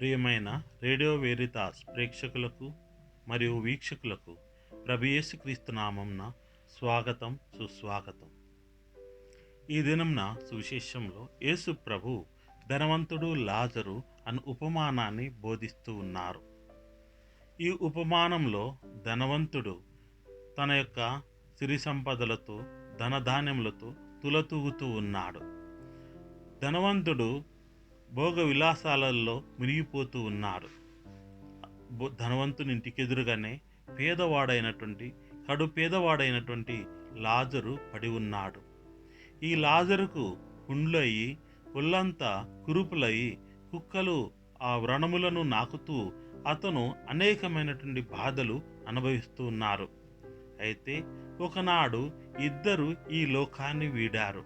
ప్రియమైన రేడియో వేరితాస్ ప్రేక్షకులకు మరియు వీక్షకులకు ప్రభు నామంన స్వాగతం సుస్వాగతం. ఈ దినంన సువిశేషంలో యేసు ప్రభు ధనవంతుడు లాజరు అను ఉపమానాన్ని బోధిస్తూ ఉన్నారు. ఈ ఉపమానంలో ధనవంతుడు తన యొక్క సిరి సంపదలతో ధనధాన్యములతో తులతూగుతూ ఉన్నాడు. ధనవంతుడు భోగ విలాసాలలో మునిగిపోతూ ఉన్నారు. బో- ధనవంతుని ఇంటికెదురుగానే పేదవాడైనటువంటి కడు పేదవాడైనటువంటి లాజరు పడి ఉన్నాడు. ఈ లాజరుకు పుండ్లయ్యి ఒళ్ళంతా కురుపులయ్యి కుక్కలు ఆ వ్రణములను నాకుతూ అతను అనేకమైనటువంటి బాధలు అనుభవిస్తూ ఉన్నారు. అయితే ఒకనాడు ఇద్దరు ఈ లోకాన్ని వీడారు.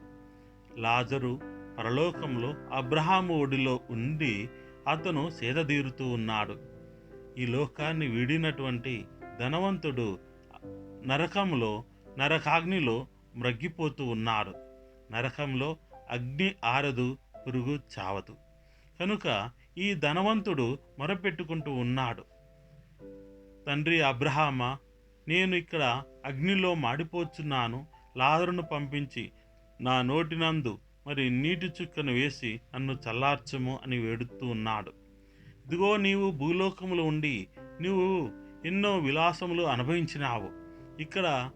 లాజరు పరలోకంలో అబ్రహాము ఒడిలో ఉండి అతను సేదదీరుతూ ఉన్నాడు. ఈ లోకాన్ని వీడినటువంటి ధనవంతుడు నరకంలో నరకాగ్నిలో మ్రగ్గిపోతూ ఉన్నాడు. నరకంలో అగ్ని ఆరదు పురుగు చావదు. కనుక ఈ ధనవంతుడు మొరపెట్టుకుంటూ ఉన్నాడు. తండ్రి అబ్రహామ నేను ఇక్కడ అగ్నిలో మాడిపోచున్నాను. లాదరును పంపించి నా నోటినందు మరి నీటి చుక్కను వేసి నన్ను చల్లార్చము అని వేడుతూ ఉన్నాడు. ఇదిగో నీవు భూలోకములో ఉండి నీవు ఎన్నో విలాసములు అనుభవించినావు. ఇక్కడ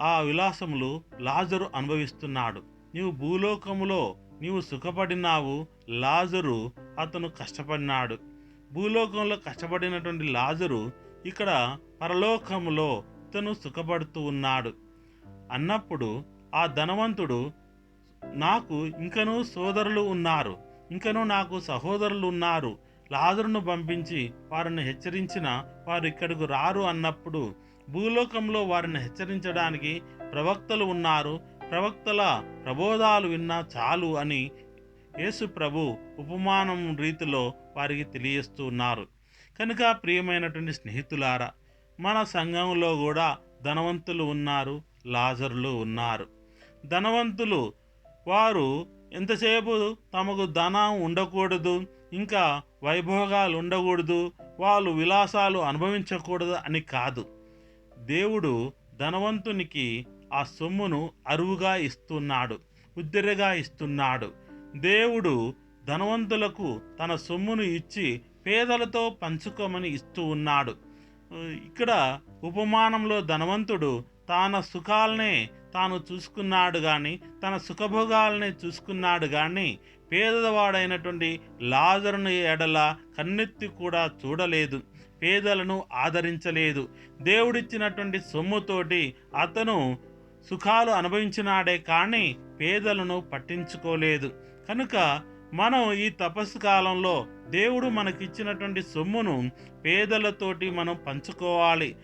ఆ విలాసములు లాజరు అనుభవిస్తున్నాడు. నీవు భూలోకములో నీవు సుఖపడినావు లాజరు అతను కష్టపడినాడు. భూలోకంలో కష్టపడినటువంటి లాజరు ఇక్కడ పరలోకములో అతను సుఖపడుతూ ఉన్నాడు. అన్నప్పుడు ఆ ధనవంతుడు నాకు ఇంకనూ సోదరులు ఉన్నారు. ఇంకనూ నాకు సహోదరులు ఉన్నారు. లాజరును పంపించి వారిని హెచ్చరించిన వారు ఇక్కడకు రారు అన్నప్పుడు భూలోకంలో వారిని హెచ్చరించడానికి ప్రవక్తలు ఉన్నారు. ప్రవక్తల ప్రబోధాలు విన్నా చాలు అని యేసు ప్రభు ఉపమానం రీతిలో వారికి తెలియస్తున్నారు కనుక ప్రియమైనటువంటి స్నేహితులారా మన సంఘంలో కూడా ధనవంతులు ఉన్నారు లాజరులు ఉన్నారు. ధనవంతులు వారు ఎంతసేపు తమకు ధనం ఉండకూడదు ఇంకా వైభోగాలు ఉండకూడదు వాళ్ళు విలాసాలు అనుభవించకూడదు అని కాదు. దేవుడు ధనవంతునికి ఆ సొమ్మును అరువుగా ఇస్తున్నాడు ఉద్దరిగా ఇస్తున్నాడు. దేవుడు ధనవంతులకు తన సొమ్మును ఇచ్చి పేదలతో పంచుకోమని ఇస్తూ ఉన్నాడు. ఇక్కడ ఉపమానంలో ధనవంతుడు తన సుఖాలనే తాను చూసుకున్నాడు కానీ తన సుఖభోగాలనే చూసుకున్నాడు కానీ పేదవాడైనటువంటి లాజరుని ఎడల కన్నెత్తి కూడా చూడలేదు పేదలను ఆదరించలేదు. దేవుడిచ్చినటువంటి సొమ్ముతోటి అతను సుఖాలు అనుభవించినాడే కానీ పేదలను పట్టించుకోలేదు. కనుక మనం ఈ తపస్సు కాలంలో దేవుడు మనకిచ్చినటువంటి సొమ్మును పేదలతోటి మనం పంచుకోవాలి.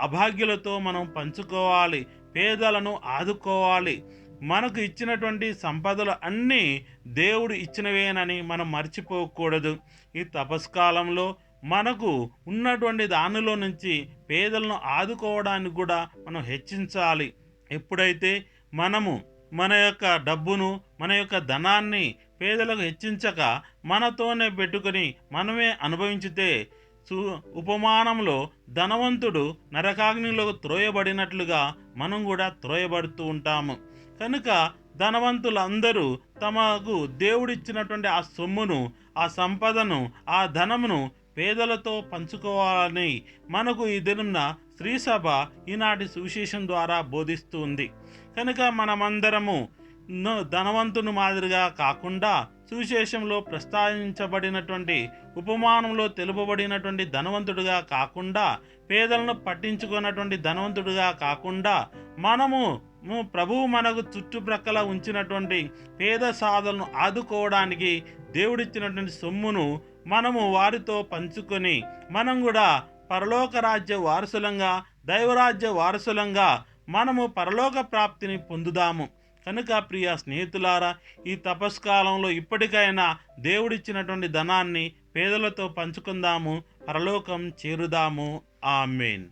అభాగ్యులతో మనం పంచుకోవాలి. పేదలను ఆదుకోవాలి. మనకు ఇచ్చినటువంటి సంపదలు అన్నీ దేవుడు ఇచ్చినవేనని మనం మర్చిపోకూడదు. ఈ తపస్కాలంలో మనకు ఉన్నటువంటి దానిలో నుంచి పేదలను ఆదుకోవడానికి కూడా మనం హెచ్చించాలి. ఎప్పుడైతే మనము మన యొక్క డబ్బును మన యొక్క ధనాన్ని పేదలకు హెచ్చించక మనతోనే పెట్టుకొని మనమే అనుభవించితే సు ఉపమానంలో ధనవంతుడు నరకాగ్నిలో త్రోయబడినట్లుగా మనం కూడా త్రోయబడుతూ ఉంటాము. కనుక ధనవంతులందరూ తమకు దేవుడిచ్చినటువంటి ఆ సొమ్మును ఆ సంపదను ఆ ధనమును పేదలతో పంచుకోవాలని మనకు ఈ దినంన శ్రీసభ ఈనాటి సువిశేషం ద్వారా బోధిస్తుంది కనుక మనమందరము ధనవంతుని మాదిరిగా కాకుండా సువిశేషంలో ప్రస్తావించబడినటువంటి ఉపమానంలో తెలుపబడినటువంటి ధనవంతుడిగా కాకుండా పేదలను పట్టించుకున్నటువంటి ధనవంతుడిగా కాకుండా మనము ప్రభువు మనకు చుట్టుప్రక్కల ఉంచినటువంటి పేద సాధలను ఆదుకోవడానికి దేవుడిచ్చినటువంటి సొమ్మును మనము వారితో పంచుకొని మనం కూడా పరలోక రాజ్య వారసులంగా దైవరాజ్య వారసులంగా మనము పరలోక ప్రాప్తిని పొందుదాము. కనుక ప్రియ స్నేహితులారా ఈ తపస్కాలంలో ఇప్పటికైనా దేవుడిచ్చినటువంటి ధనాన్ని పేదలతో పంచుకుందాము పరలోకం చేరుదాము. ఆమెన్.